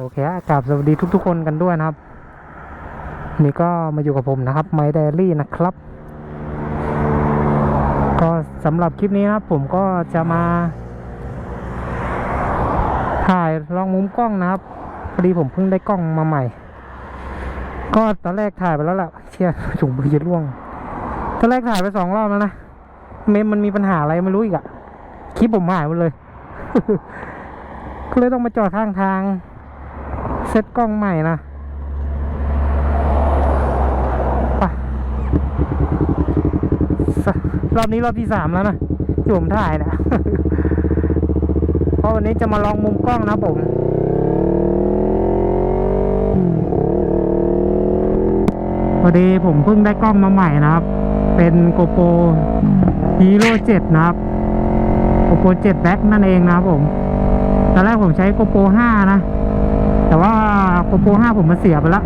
โอเคกราบสวัสดีทุก ๆ คนกันด้วยนะครับ นี่ก็มาอยู่กับผมนะครับไมเดลี่นะครับ ก็สำหรับคลิปนี้นะครับ ผมก็จะมา ถ่ายลองมุมกล้องนะครับพอดีผมเพิ่งได้กล้องมาใหม่ ก็ตอนแรกถ่ายไปแล้วล่ะเชี่ยถุงมือจะร่วง ตอนแรกถ่ายไปสองรอบแล้วนะเมมมันมีปัญหาอะไรไม่รู้อีกอะคลิปผมหายหมดเลยก็เลยต้องมาจอดข้างทาง เซ็ตกล้องใหม่นะไปรอบนี้รอบที่สามแล้วนะที่ผมถ่ายนะเพราะวันนี้จะมาลองมุมกล้องนะผมพอดีผมเพิ่งได้กล้องมาใหม่นะครับ เป็นโกโปรฮีโร่7นะครับโกโปร7แบ็คนั่นเองนะครับผมตอนแรกผมใช้โกโปร5นะ แต่ว่าโกโปร5ผมมันเสียไปแล้ว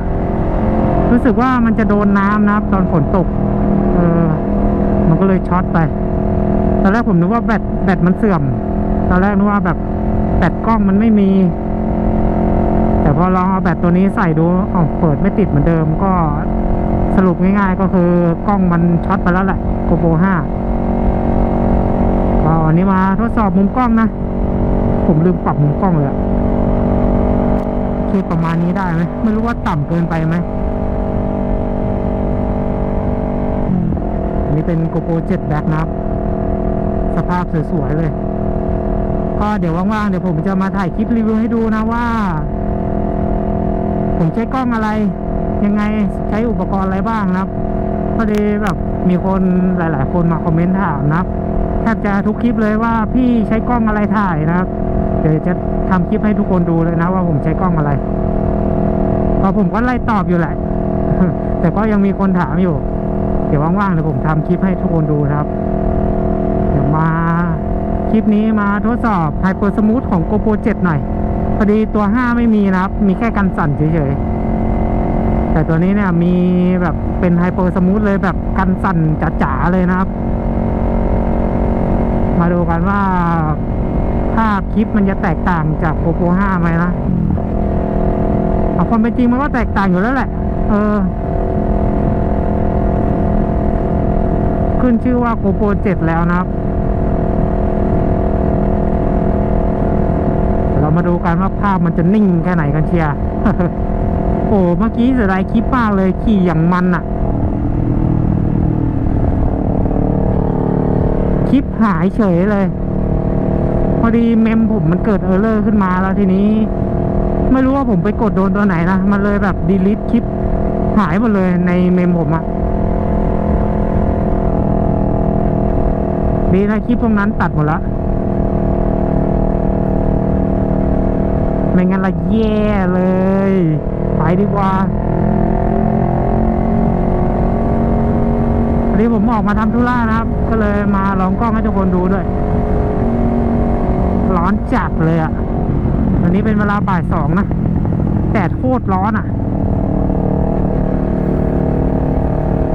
รู้สึกว่ามันจะโดนน้ำนะครับ ตอนฝนตก เออ มันก็เลยช็อตไป ตอนแรกผมนึกว่าแบตแบตมันเสื่อม ตอนแรกนึกว่าแบบแบตกล้องมันไม่มี แต่พอลองเอาแบตตัวนี้ใส่ดูเอ้าเปิดไม่ติดเหมือนเดิมก็สรุปง่ายๆก็คือกล้องมันช็อตไปแล้วแหละโกโปร5ก็วันนี้มาทดสอบมุมกล้องนะ ผมลืมปรับมุมกล้องเลยอะ คือประมาณนี้ได้ไหมไม่รู้ว่าต่ำเกินไปไหมอันนี้เป็น GoPro 7 Black นะครับ สภาพสวยๆเลย ก็เดี๋ยวว่างๆ เดี๋ยวผมจะมาถ่ายคลิปรีวิวให้ดูนะว่า ผมใช้กล้องอะไร ยังไงใช้อุปกรณ์อะไรบ้างนะครับพอดีแบบมีคนหลาย ๆ คนมาคอมเมนต์ถามนะครับแทบจะทุกคลิปเลยว่าพี่ใช้กล้องอะไรถ่ายนะครับ เดี๋ยวจะทำคลิปให้ทุกคนดูเลยนะว่าผมใช้กล้องอะไรพอผมก็ไล่ตอบอยู่แหละ แต่ก็ยังมีคนถามอยู่ เดี๋ยวว่างๆเดี๋ยวผมทำคลิปให้ทุกคนดูครับ เดี๋ยวมาคลิปนี้มาทดสอบ Hyper Smooth ของ GoPro 7 หน่อย พอดีตัว 5 ไม่มีนะครับ มีแค่กันสั่นเฉยๆ แต่ตัวนี้เนี่ยมีแบบเป็น Hyper Smooth เลยแบบกันสั่นจ๋าๆเลยนะครับ มาดูกันว่า ภาพคลิปมันจะแตกต่างจาก GoPro 5ไหมนะเอาความเป็นจริงมันก็แตกต่างอยู่แล้วแหละ เออ ขึ้นชื่อว่า GoPro 7 แล้วนะครับ เรามาดูกันว่าภาพมันจะนิ่งแค่ไหนกันเชียร์โอ้เมื่อกี้เสียดายคลิปมากเลยขี่อย่างมันอะคลิปหายเฉยเลย พอดีเมมผมมันเกิดเออร์เลอร์ขึ้นมาแล้วทีนี้ ไม่รู้ว่าผมไปกดโดนตัวไหนนะ มันเลยแบบดีลิทคลิปหายหมดเลยในเมมผมอะดีนะคลิปพวกนั้นตัดหมดละไม่งั้นละแย่เลย ไปดีกว่าวันนี้ผมออกมาทำธุระนะครับ ก็เลยมาลองกล้องให้ทุกคนดูด้วย อนจัดเลยอะ่ะวันนี้เป็นเวลาบ่ายสองนะแดดโคตรร้อนอะ่ะ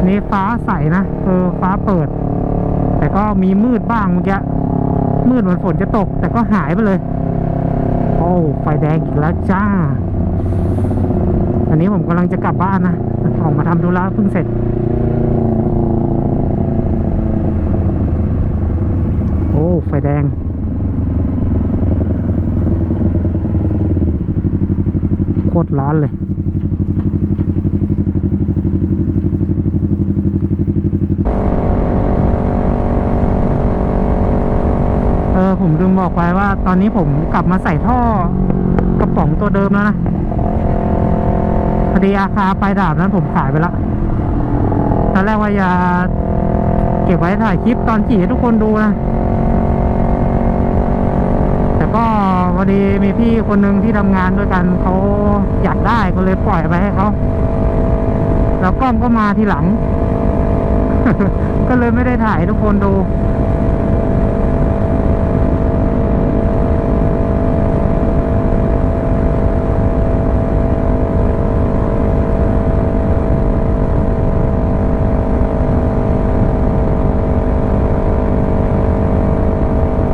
นี่ฟ้าใสนะเออฟ้าเปิด แต่ก็มีมืดบ้างเมื่อกี้มืดเหมือนฝนจะตก แต่ก็หายไปเลย โอ้ไฟแดงอีกแล้วจ้า อันนี้ผมกำลังจะกลับบ้านนะออกมาทำธุระเพิ่งเสร็จโอ้ไฟแดง โค ตรร้อนเลย เออผมลืมบอกไปว่า ตอนนี้ผมกลับมาใส่ท่อกระป๋องตัวเดิมแล้วนะพอดีอาคาปลายดาบนั้นผมขายไปแล้วตอนแรกว่าจะเก็บไว้ถ่ายคลิปตอนขี่ให้ทุกคนดูนะ แต่ก็ พอดีมีพี่คนหนึ่งที่ทำงานด้วยกันเขาอยากได้ก็เลยปล่อยไปให้เขาแล้วกล้องก็มาทีหลัง ก็เลยไม่ได้ถ่ายทุกคนดู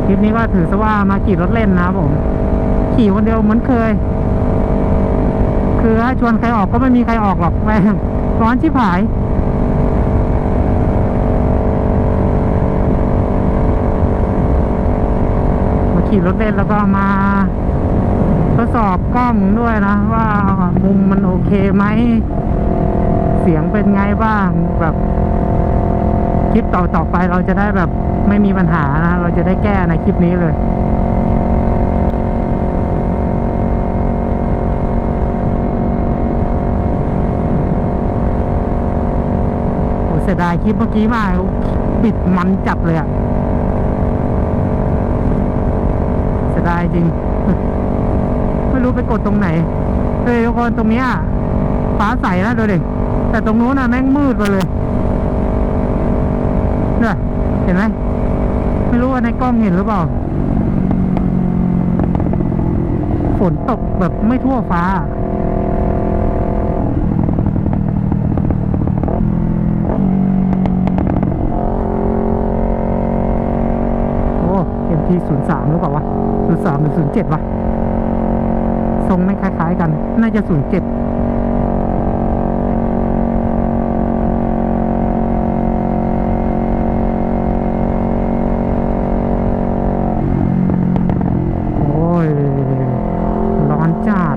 คลิปนี้ก็ถือซะว่ามาขี่รถเล่นนะผม ขี่คนเดียวเหมือนเคย คือให้ชวนใครออกก็ไม่มีใครออกหรอกแม่งร้อนชิบหายมาขี่รถเล่นแล้วก็มาทดสอบกล้องด้วยนะ ว่ามุมมันโอเคไหม เสียงเป็นไงบ้างแบบ คลิปต่อๆไปเราจะได้แบบไม่มีปัญหานะ เราจะได้แก้ในคลิปนี้เลยโอ้เสียดายคลิปเมื่อกี้มากปิดมันจับเลยอะเสียดายจริง ไม่รู้ไปกดตรงไหนเฮ้ยทุกคนตรงเนี้ยฟ้าใสนะดูดิแต่ตรงนู้นน่ะแม่งมืดไปเลย เห็นไหมไม่รู้ว่าในกล้องเห็นหรือเปล่า ฝนตกแบบไม่ทั่วฟ้า โอ้ MT ศูนย์สามหรือเปล่าวะศูนย์สามหรือศูนย์เจ็ดวะ ทรงไม่คล้ายๆกัน น่าจะศูนย์เจ็ดโอ้ย ร้อนจัด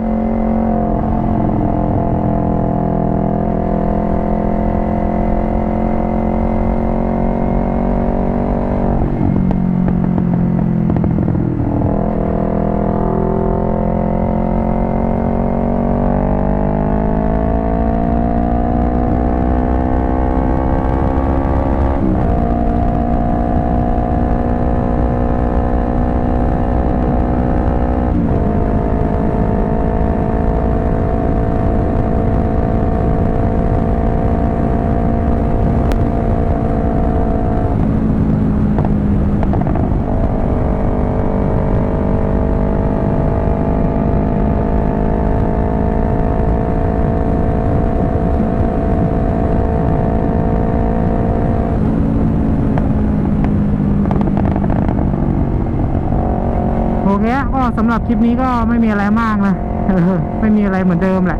โอ เคก็สำหรับคลิปนี้ก็ไม่มีอะไรมากนะเออไม่มีอะไรเหมือนเดิมแหละ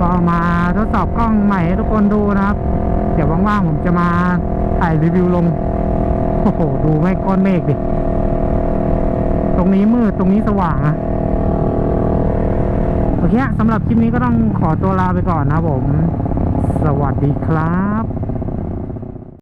ก็มาทดสอบกล้องใหม่ให้ทุกคนดูนะครับ เดี๋ยวว่างๆผมจะมาถ่ายรีวิวลง โอ้โห ดูไม่ก้อนเมฆดิ ตรงนี้มืด ตรงนี้สว่างนะโอเคสำหรับคลิปนี้ก็ต้องขอตัวลาไปก่อนนะผม สวัสดีครับ